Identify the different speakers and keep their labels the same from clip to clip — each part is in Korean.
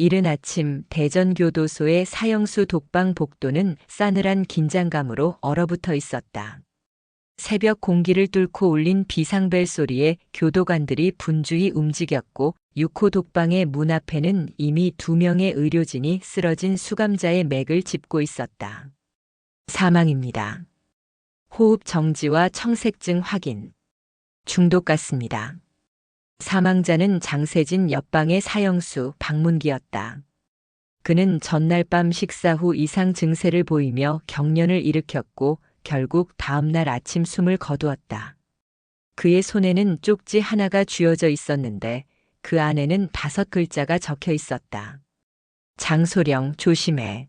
Speaker 1: 이른 아침 대전교도소의 사형수 독방 복도는 싸늘한 긴장감으로 얼어붙어 있었다. 새벽 공기를 뚫고 울린 비상벨 소리에 교도관들이 분주히 움직였고 6호 독방의 문 앞에는 이미 두 명의 의료진이 쓰러진 수감자의 맥을 짚고 있었다. 사망입니다. 호흡 정지와 청색증 확인. 중독 같습니다. 사망자는 장세진 옆방의 사형수 박문기였다. 그는 전날 밤 식사 후 이상 증세를 보이며 경련을 일으켰고 결국 다음날 아침 숨을 거두었다. 그의 손에는 쪽지 하나가 쥐어져 있었는데 그 안에는 다섯 글자가 적혀 있었다. 장소령 조심해.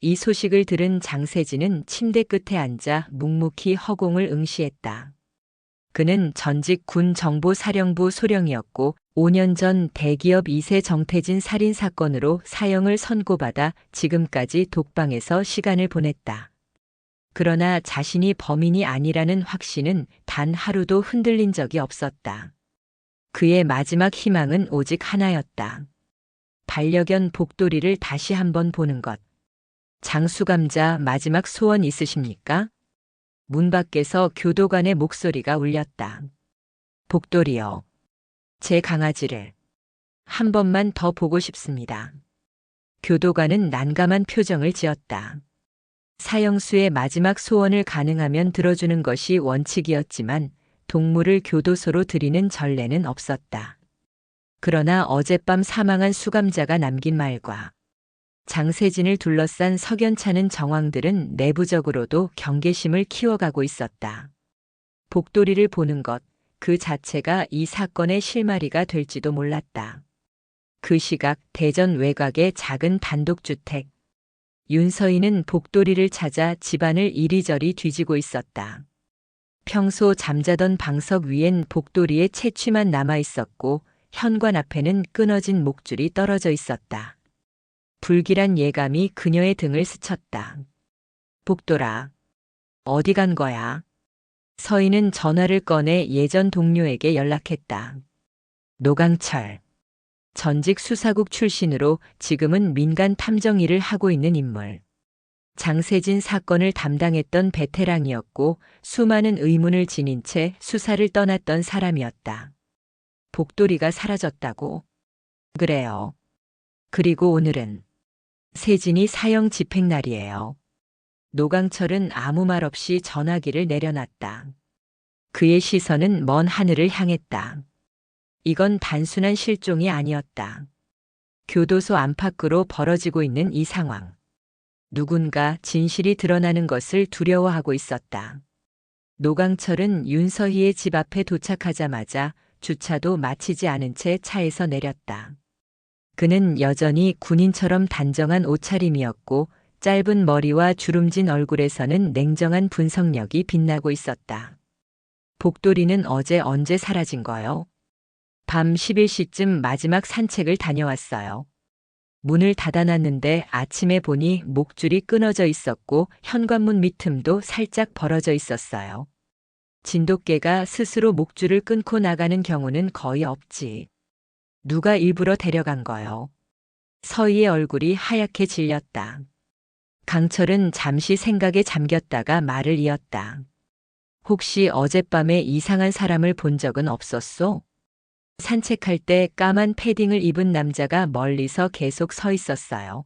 Speaker 1: 이 소식을 들은 장세진은 침대 끝에 앉아 묵묵히 허공을 응시했다. 그는 전직 군 정보사령부 소령이었고 5년 전 대기업 2세 정태진 살인 사건으로 사형을 선고받아 지금까지 독방에서 시간을 보냈다. 그러나 자신이 범인이 아니라는 확신은 단 하루도 흔들린 적이 없었다. 그의 마지막 희망은 오직 하나였다. 반려견 복돌이를 다시 한번 보는 것. 장수감자 마지막 소원 있으십니까? 문 밖에서 교도관의 목소리가 울렸다. 복돌이요. 제 강아지를 한 번만 더 보고 싶습니다. 교도관은 난감한 표정을 지었다. 사형수의 마지막 소원을 가능하면 들어주는 것이 원칙이었지만 동물을 교도소로 들이는 전례는 없었다. 그러나 어젯밤 사망한 수감자가 남긴 말과 장세진을 둘러싼 석연찮은 정황들은 내부적으로도 경계심을 키워가고 있었다. 복돌이를 보는 것, 그 자체가 이 사건의 실마리가 될지도 몰랐다. 그 시각 대전 외곽의 작은 단독주택. 윤서인은 복돌이를 찾아 집안을 이리저리 뒤지고 있었다. 평소 잠자던 방석 위엔 복돌이의 채취만 남아 있었고 현관 앞에는 끊어진 목줄이 떨어져 있었다. 불길한 예감이 그녀의 등을 스쳤다. 복돌아, 어디 간 거야? 서인은 전화를 꺼내 예전 동료에게 연락했다. 노강철. 전직 수사국 출신으로 지금은 민간 탐정 일을 하고 있는 인물. 장세진 사건을 담당했던 베테랑이었고 수많은 의문을 지닌 채 수사를 떠났던 사람이었다. 복돌이가 사라졌다고. 그래요. 그리고 오늘은 세진이 사형 집행 날이에요. 노강철은 아무 말 없이 전화기를 내려놨다. 그의 시선은 먼 하늘을 향했다. 이건 단순한 실종이 아니었다. 교도소 안팎으로 벌어지고 있는 이 상황. 누군가 진실이 드러나는 것을 두려워하고 있었다. 노강철은 윤서희의 집 앞에 도착하자마자 주차도 마치지 않은 채 차에서 내렸다. 그는 여전히 군인처럼 단정한 옷차림이었고 짧은 머리와 주름진 얼굴에서는 냉정한 분석력이 빛나고 있었다. 복돌이는 어제 언제 사라진 거요? 밤 11시쯤 마지막 산책을 다녀왔어요. 문을 닫아놨는데 아침에 보니 목줄이 끊어져 있었고 현관문 밑틈도 살짝 벌어져 있었어요. 진돗개가 스스로 목줄을 끊고 나가는 경우는 거의 없지. 누가 일부러 데려간 거요. 서희의 얼굴이 하얗게 질렸다. 강철은 잠시 생각에 잠겼다가 말을 이었다. 혹시 어젯밤에 이상한 사람을 본 적은 없었소? 산책할 때 까만 패딩을 입은 남자가 멀리서 계속 서 있었어요.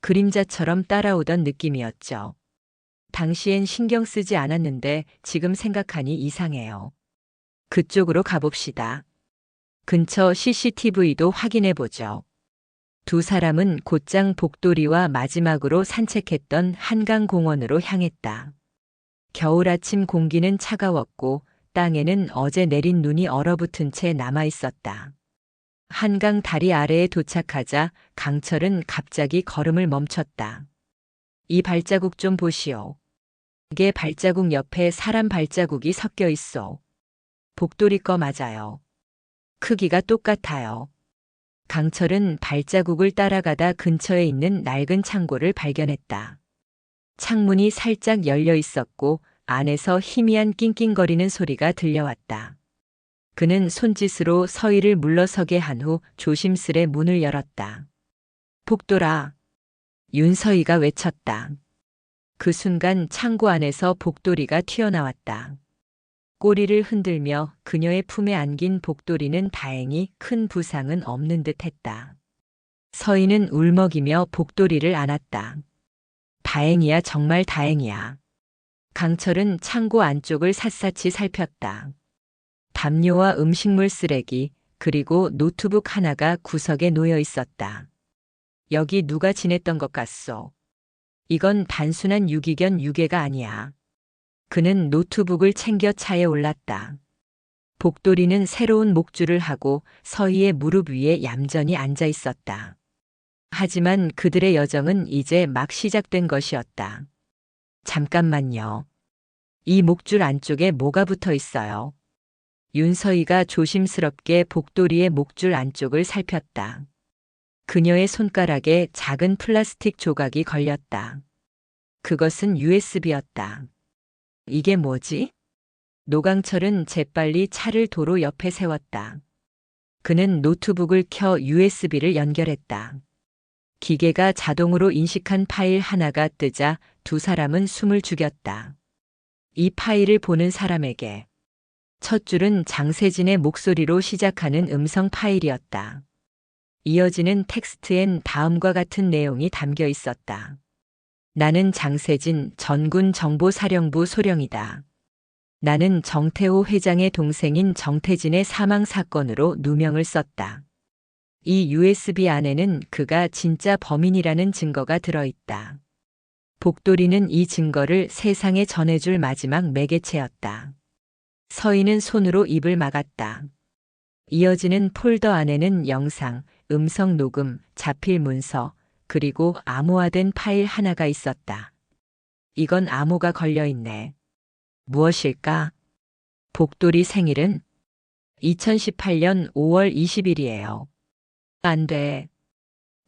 Speaker 1: 그림자처럼 따라오던 느낌이었죠. 당시엔 신경 쓰지 않았는데 지금 생각하니 이상해요. 그쪽으로 가봅시다. 근처 CCTV도 확인해 보죠. 두 사람은 곧장 복도리와 마지막으로 산책했던 한강공원으로 향했다. 겨울 아침 공기는 차가웠고 땅에는 어제 내린 눈이 얼어붙은 채 남아 있었다. 한강 다리 아래에 도착하자 강철은 갑자기 걸음을 멈췄다. 이 발자국 좀 보시오. 이게 발자국 옆에 사람 발자국이 섞여 있어. 복돌이 거 맞아요. 크기가 똑같아요. 강철은 발자국을 따라가다 근처에 있는 낡은 창고를 발견했다. 창문이 살짝 열려 있었고 안에서 희미한 낑낑거리는 소리가 들려왔다. 그는 손짓으로 서희를 물러서게 한 후 조심스레 문을 열었다. 복돌아. 윤서희가 외쳤다. 그 순간 창고 안에서 복돌이가 튀어나왔다. 꼬리를 흔들며 그녀의 품에 안긴 복돌이는 다행히 큰 부상은 없는 듯 했다. 서희는 울먹이며 복돌이를 안았다. 다행이야, 정말 다행이야. 강철은 창고 안쪽을 샅샅이 살폈다. 담요와 음식물 쓰레기, 그리고 노트북 하나가 구석에 놓여 있었다. 여기 누가 지냈던 것 같소? 이건 단순한 유기견 유괴가 아니야. 그는 노트북을 챙겨 차에 올랐다. 복돌이는 새로운 목줄을 하고 서희의 무릎 위에 얌전히 앉아 있었다. 하지만 그들의 여정은 이제 막 시작된 것이었다. 잠깐만요. 이 목줄 안쪽에 뭐가 붙어 있어요? 윤서희가 조심스럽게 복돌이의 목줄 안쪽을 살폈다. 그녀의 손가락에 작은 플라스틱 조각이 걸렸다. 그것은 USB였다. 이게 뭐지? 노강철은 재빨리 차를 도로 옆에 세웠다. 그는 노트북을 켜 USB를 연결했다. 기계가 자동으로 인식한 파일 하나가 뜨자 두 사람은 숨을 죽였다. 이 파일을 보는 사람에게 첫 줄은 장세진의 목소리로 시작하는 음성 파일이었다. 이어지는 텍스트엔 다음과 같은 내용이 담겨 있었다. 나는 장세진 전군 정보사령부 소령이다. 나는 정태호 회장의 동생인 정태진의 사망 사건으로 누명을 썼다. 이 USB 안에는 그가 진짜 범인이라는 증거가 들어있다. 복돌이는 이 증거를 세상에 전해줄 마지막 매개체였다. 서희는 손으로 입을 막았다. 이어지는 폴더 안에는 영상, 음성 녹음, 자필 문서, 그리고 암호화된 파일 하나가 있었다. 이건 암호가 걸려 있네. 무엇일까? 복돌이 생일은 2018년 5월 20일이에요. 안 돼.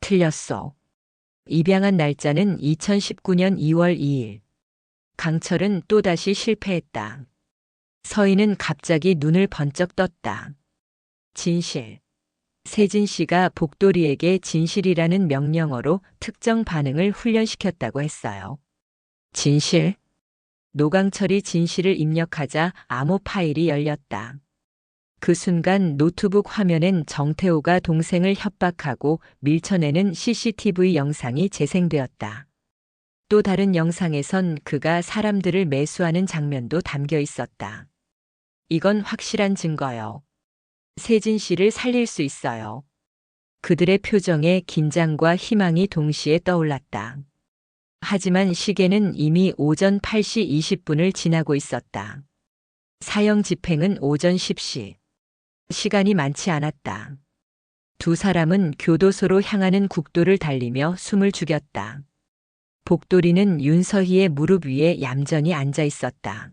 Speaker 1: 틀렸어. 입양한 날짜는 2019년 2월 2일. 강철은 또다시 실패했다. 서희는 갑자기 눈을 번쩍 떴다. 진실. 세진 씨가 복돌이에게 진실이라는 명령어로 특정 반응을 훈련시켰다고 했어요. 진실? 노강철이 진실을 입력하자 암호 파일이 열렸다. 그 순간 노트북 화면엔 정태호가 동생을 협박하고 밀쳐내는 CCTV 영상이 재생되었다. 또 다른 영상에선 그가 사람들을 매수하는 장면도 담겨 있었다. 이건 확실한 증거요. 세진 씨를 살릴 수 있어요. 그들의 표정에 긴장과 희망이 동시에 떠올랐다. 하지만 시계는 이미 오전 8시 20분을 지나고 있었다. 사형 집행은 오전 10시. 시간이 많지 않았다. 두 사람은 교도소로 향하는 국도를 달리며 숨을 죽였다. 복돌이는 윤서희의 무릎 위에 얌전히 앉아 있었다.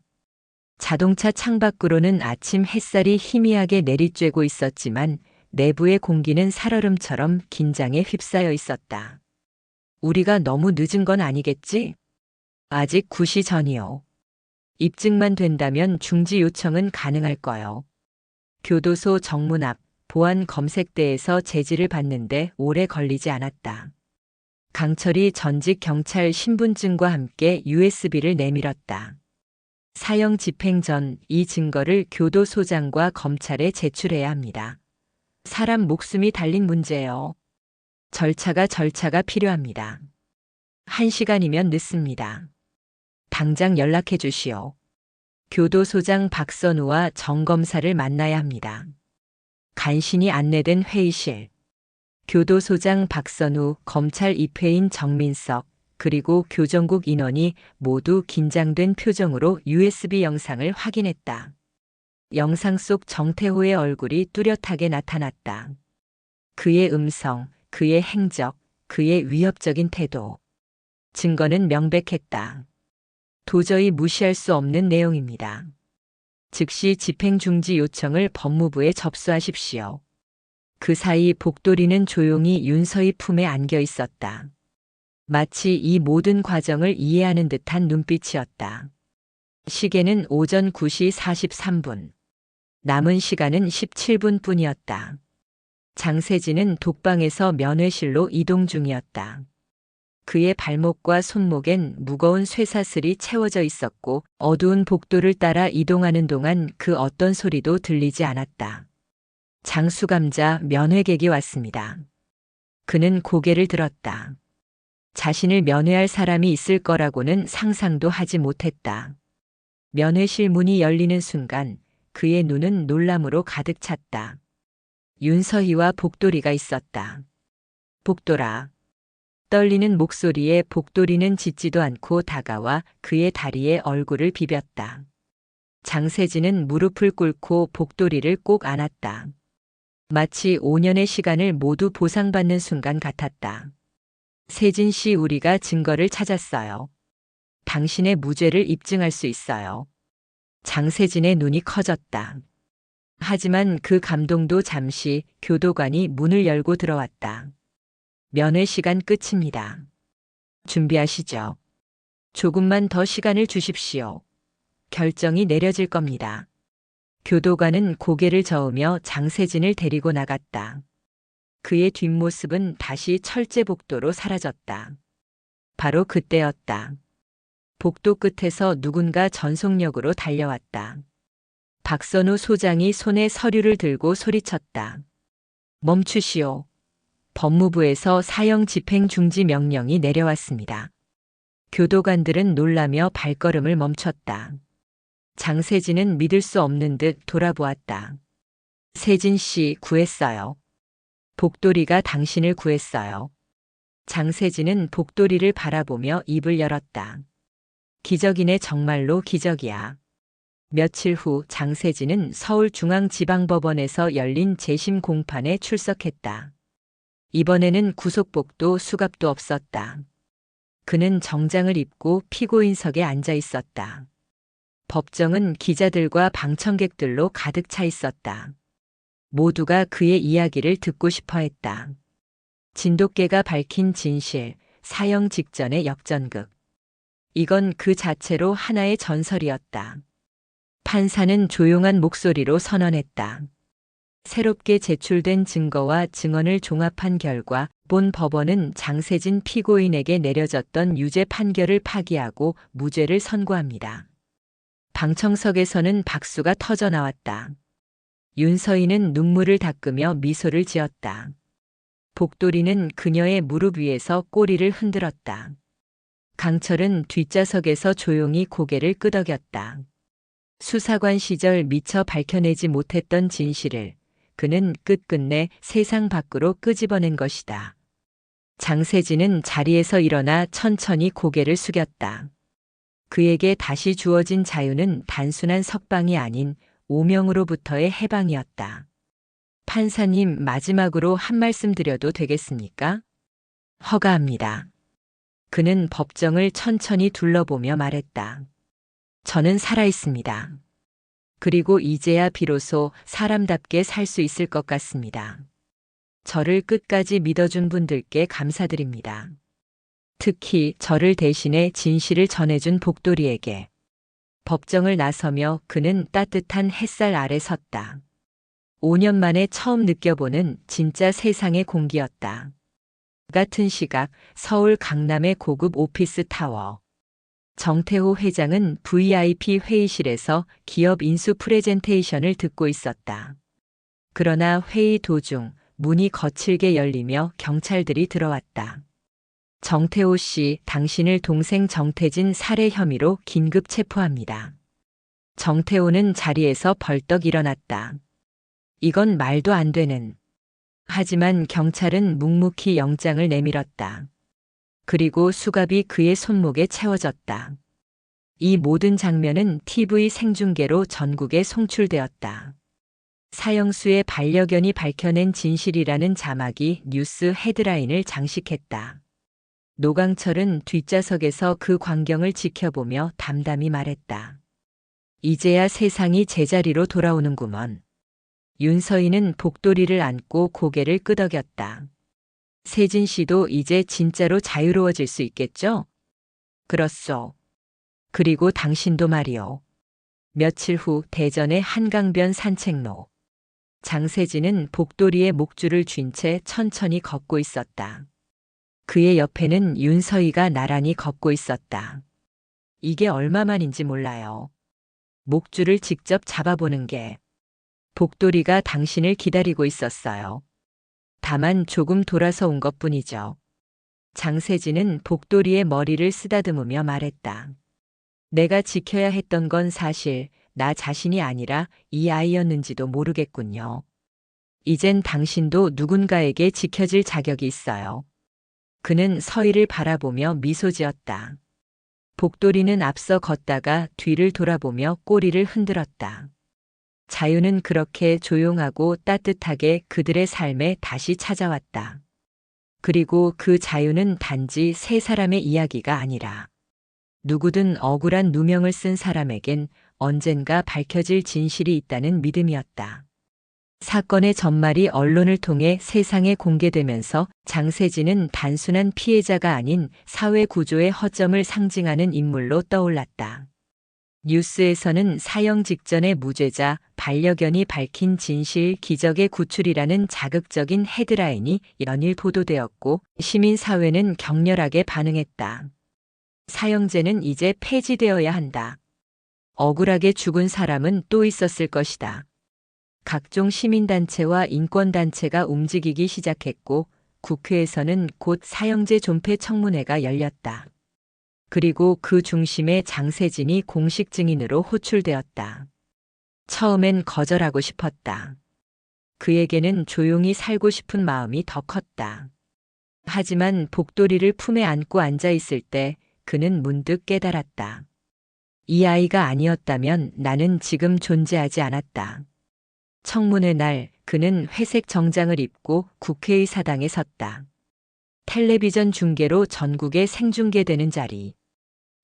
Speaker 1: 자동차 창밖으로는 아침 햇살이 희미하게 내리쬐고 있었지만 내부의 공기는 살얼음처럼 긴장에 휩싸여 있었다. 우리가 너무 늦은 건 아니겠지? 아직 9시 전이요. 입증만 된다면 중지 요청은 가능할 거요. 교도소 정문 앞 보안 검색대에서 제지를 받는데 오래 걸리지 않았다. 강철이 전직 경찰 신분증과 함께 USB를 내밀었다. 사형 집행 전 이 증거를 교도소장과 검찰에 제출해야 합니다. 사람 목숨이 달린 문제예요. 절차가 절차가 필요합니다. 한 시간이면 늦습니다. 당장 연락해 주시오. 교도소장 박선우와 정검사를 만나야 합니다. 간신히 안내된 회의실. 교도소장 박선우, 검찰 입회인 정민석, 그리고 교정국 인원이 모두 긴장된 표정으로 USB 영상을 확인했다. 영상 속 정태호의 얼굴이 뚜렷하게 나타났다. 그의 음성, 그의 행적, 그의 위협적인 태도. 증거는 명백했다. 도저히 무시할 수 없는 내용입니다. 즉시 집행 중지 요청을 법무부에 접수하십시오. 그 사이 복돌이는 조용히 윤서희 품에 안겨 있었다. 마치 이 모든 과정을 이해하는 듯한 눈빛이었다. 시계는 오전 9시 43분. 남은 시간은 17분 뿐이었다. 장세진은 독방에서 면회실로 이동 중이었다. 그의 발목과 손목엔 무거운 쇠사슬이 채워져 있었고 어두운 복도를 따라 이동하는 동안 그 어떤 소리도 들리지 않았다. 장수감자 면회객이 왔습니다. 그는 고개를 들었다. 자신을 면회할 사람이 있을 거라고는 상상도 하지 못했다. 면회실 문이 열리는 순간 그의 눈은 놀람으로 가득 찼다. 윤서희와 복돌이가 있었다. 복돌아. 떨리는 목소리에 복돌이는 짖지도 않고 다가와 그의 다리에 얼굴을 비볐다. 장세진은 무릎을 꿇고 복돌이를 꼭 안았다. 마치 5년의 시간을 모두 보상받는 순간 같았다. 세진 씨 우리가 증거를 찾았어요. 당신의 무죄를 입증할 수 있어요. 장세진의 눈이 커졌다. 하지만 그 감동도 잠시 교도관이 문을 열고 들어왔다. 면회 시간 끝입니다. 준비하시죠. 조금만 더 시간을 주십시오. 결정이 내려질 겁니다. 교도관은 고개를 저으며 장세진을 데리고 나갔다. 그의 뒷모습은 다시 철제 복도로 사라졌다. 바로 그때였다. 복도 끝에서 누군가 전속력으로 달려왔다. 박선우 소장이 손에 서류를 들고 소리쳤다. 멈추시오. 법무부에서 사형 집행 중지 명령이 내려왔습니다. 교도관들은 놀라며 발걸음을 멈췄다. 장세진은 믿을 수 없는 듯 돌아보았다. 세진 씨 구했어요. 복돌이가 당신을 구했어요. 장세진은 복돌이를 바라보며 입을 열었다. 기적이네 정말로 기적이야. 며칠 후 장세진은 서울중앙지방법원에서 열린 재심 공판에 출석했다. 이번에는 구속복도 수갑도 없었다. 그는 정장을 입고 피고인석에 앉아 있었다. 법정은 기자들과 방청객들로 가득 차 있었다. 모두가 그의 이야기를 듣고 싶어 했다. 진돗개가 밝힌 진실, 사형 직전의 역전극. 이건 그 자체로 하나의 전설이었다. 판사는 조용한 목소리로 선언했다. 새롭게 제출된 증거와 증언을 종합한 결과 본 법원은 장세진 피고인에게 내려졌던 유죄 판결을 파기하고 무죄를 선고합니다. 방청석에서는 박수가 터져 나왔다. 윤서인은 눈물을 닦으며 미소를 지었다. 복돌이는 그녀의 무릎 위에서 꼬리를 흔들었다. 강철은 뒷좌석에서 조용히 고개를 끄덕였다. 수사관 시절 미처 밝혀내지 못했던 진실을 그는 끝끝내 세상 밖으로 끄집어낸 것이다. 장세진은 자리에서 일어나 천천히 고개를 숙였다. 그에게 다시 주어진 자유는 단순한 석방이 아닌 오명으로부터의 해방이었다. 판사님 마지막으로 한 말씀 드려도 되겠습니까? 허가합니다. 그는 법정을 천천히 둘러보며 말했다. 저는 살아있습니다. 그리고 이제야 비로소 사람답게 살 수 있을 것 같습니다. 저를 끝까지 믿어준 분들께 감사드립니다. 특히 저를 대신해 진실을 전해준 복돌이에게 법정을 나서며 그는 따뜻한 햇살 아래 섰다. 5년 만에 처음 느껴보는 진짜 세상의 공기였다. 같은 시각 서울 강남의 고급 오피스 타워. 정태호 회장은 VIP 회의실에서 기업 인수 프레젠테이션을 듣고 있었다. 그러나 회의 도중 문이 거칠게 열리며 경찰들이 들어왔다. 정태호 씨, 당신을 동생 정태진 살해 혐의로 긴급 체포합니다. 정태호는 자리에서 벌떡 일어났다. 이건 말도 안 되는. 하지만 경찰은 묵묵히 영장을 내밀었다. 그리고 수갑이 그의 손목에 채워졌다. 이 모든 장면은 TV 생중계로 전국에 송출되었다. 사형수의 반려견이 밝혀낸 진실이라는 자막이 뉴스 헤드라인을 장식했다. 노강철은 뒷좌석에서 그 광경을 지켜보며 담담히 말했다. 이제야 세상이 제자리로 돌아오는구먼. 윤서인은 복도리를 안고 고개를 끄덕였다. 세진 씨도 이제 진짜로 자유로워질 수 있겠죠? 그렇소. 그리고 당신도 말이오. 며칠 후 대전의 한강변 산책로. 장세진은 복도리에 목줄을 쥔 채 천천히 걷고 있었다. 그의 옆에는 윤서희가 나란히 걷고 있었다. 이게 얼마만인지 몰라요. 목줄을 직접 잡아보는 게 복도리가 당신을 기다리고 있었어요. 다만 조금 돌아서 온 것 뿐이죠. 장세진은 복도리의 머리를 쓰다듬으며 말했다. 내가 지켜야 했던 건 사실 나 자신이 아니라 이 아이였는지도 모르겠군요. 이젠 당신도 누군가에게 지켜질 자격이 있어요. 그는 서희를 바라보며 미소 지었다. 복도리는 앞서 걷다가 뒤를 돌아보며 꼬리를 흔들었다. 자유는 그렇게 조용하고 따뜻하게 그들의 삶에 다시 찾아왔다. 그리고 그 자유는 단지 세 사람의 이야기가 아니라 누구든 억울한 누명을 쓴 사람에겐 언젠가 밝혀질 진실이 있다는 믿음이었다. 사건의 전말이 언론을 통해 세상에 공개되면서 장세진은 단순한 피해자가 아닌 사회 구조의 허점을 상징하는 인물로 떠올랐다. 뉴스에서는 사형 직전의 무죄자 반려견이 밝힌 진실 기적의 구출이라는 자극적인 헤드라인이 연일 보도되었고 시민사회는 격렬하게 반응했다. 사형제는 이제 폐지되어야 한다. 억울하게 죽은 사람은 또 있었을 것이다. 각종 시민단체와 인권단체가 움직이기 시작했고 국회에서는 곧 사형제 존폐 청문회가 열렸다. 그리고 그 중심에 장세진이 공식 증인으로 호출되었다. 처음엔 거절하고 싶었다. 그에게는 조용히 살고 싶은 마음이 더 컸다. 하지만 복도리를 품에 안고 앉아 있을 때 그는 문득 깨달았다. 이 아이가 아니었다면 나는 지금 존재하지 않았다. 청문회 날 그는 회색 정장을 입고 국회의 사당에 섰다. 텔레비전 중계로 전국에 생중계되는 자리.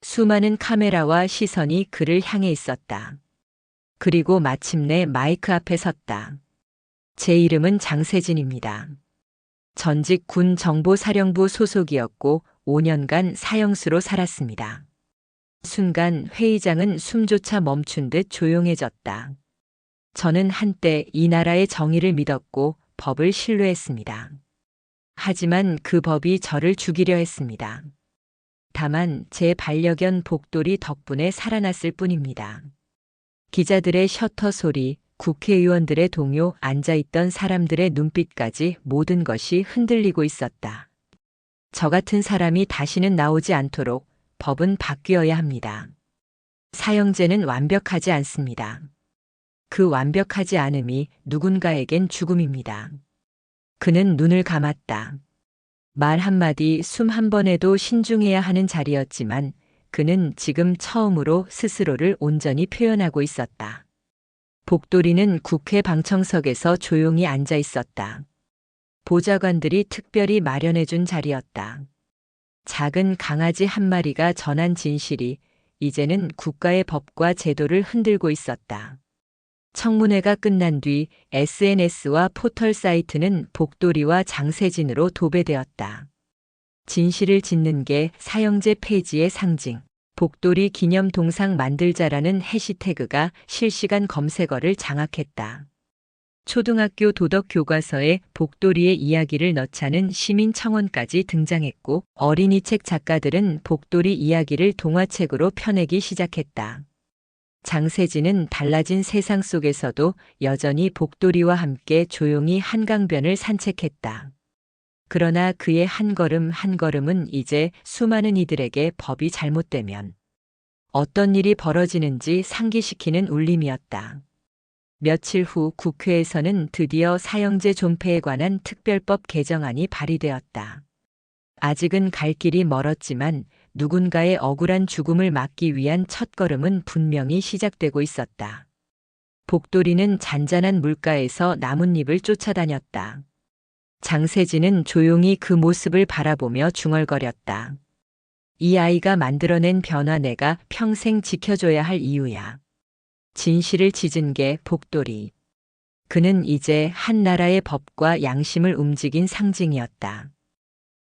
Speaker 1: 수많은 카메라와 시선이 그를 향해 있었다. 그리고 마침내 마이크 앞에 섰다. 제 이름은 장세진입니다. 전직 군 정보사령부 소속이었고 5년간 사형수로 살았습니다. 순간 회의장은 숨조차 멈춘 듯 조용해졌다. 저는 한때 이 나라의 정의를 믿었고 법을 신뢰했습니다. 하지만 그 법이 저를 죽이려 했습니다. 다만 제 반려견 복돌이 덕분에 살아났을 뿐입니다. 기자들의 셔터 소리, 국회의원들의 동요, 앉아있던 사람들의 눈빛까지 모든 것이 흔들리고 있었다. 저 같은 사람이 다시는 나오지 않도록 법은 바뀌어야 합니다. 사형제는 완벽하지 않습니다. 그 완벽하지 않음이 누군가에겐 죽음입니다. 그는 눈을 감았다. 말 한마디, 숨 한 번에도 신중해야 하는 자리였지만 그는 지금 처음으로 스스로를 온전히 표현하고 있었다. 복돌이는 국회 방청석에서 조용히 앉아 있었다. 보좌관들이 특별히 마련해 준 자리였다. 작은 강아지 한 마리가 전한 진실이 이제는 국가의 법과 제도를 흔들고 있었다. 청문회가 끝난 뒤 SNS와 포털 사이트는 복돌이와 장세진으로 도배되었다. 진실을 짓는 게 사형제 폐지의 상징. 복돌이 기념 동상 만들자라는 해시태그가 실시간 검색어를 장악했다. 초등학교 도덕 교과서에 복돌이의 이야기를 넣자는 시민 청원까지 등장했고 어린이 책 작가들은 복돌이 이야기를 동화책으로 펴내기 시작했다. 장세진은 달라진 세상 속에서도 여전히 복돌이와 함께 조용히 한강변을 산책했다. 그러나 그의 한 걸음 한 걸음은 이제 수많은 이들에게 법이 잘못되면 어떤 일이 벌어지는지 상기시키는 울림이었다. 며칠 후 국회에서는 드디어 사형제 존폐에 관한 특별법 개정안이 발의되었다. 아직은 갈 길이 멀었지만 누군가의 억울한 죽음을 막기 위한 첫걸음은 분명히 시작되고 있었다. 복돌이는 잔잔한 물가에서 나뭇잎을 쫓아다녔다. 장세진은 조용히 그 모습을 바라보며 중얼거렸다. 이 아이가 만들어낸 변화 내가 평생 지켜줘야 할 이유야. 진실을 짖은 게 복돌이. 그는 이제 한 나라의 법과 양심을 움직인 상징이었다.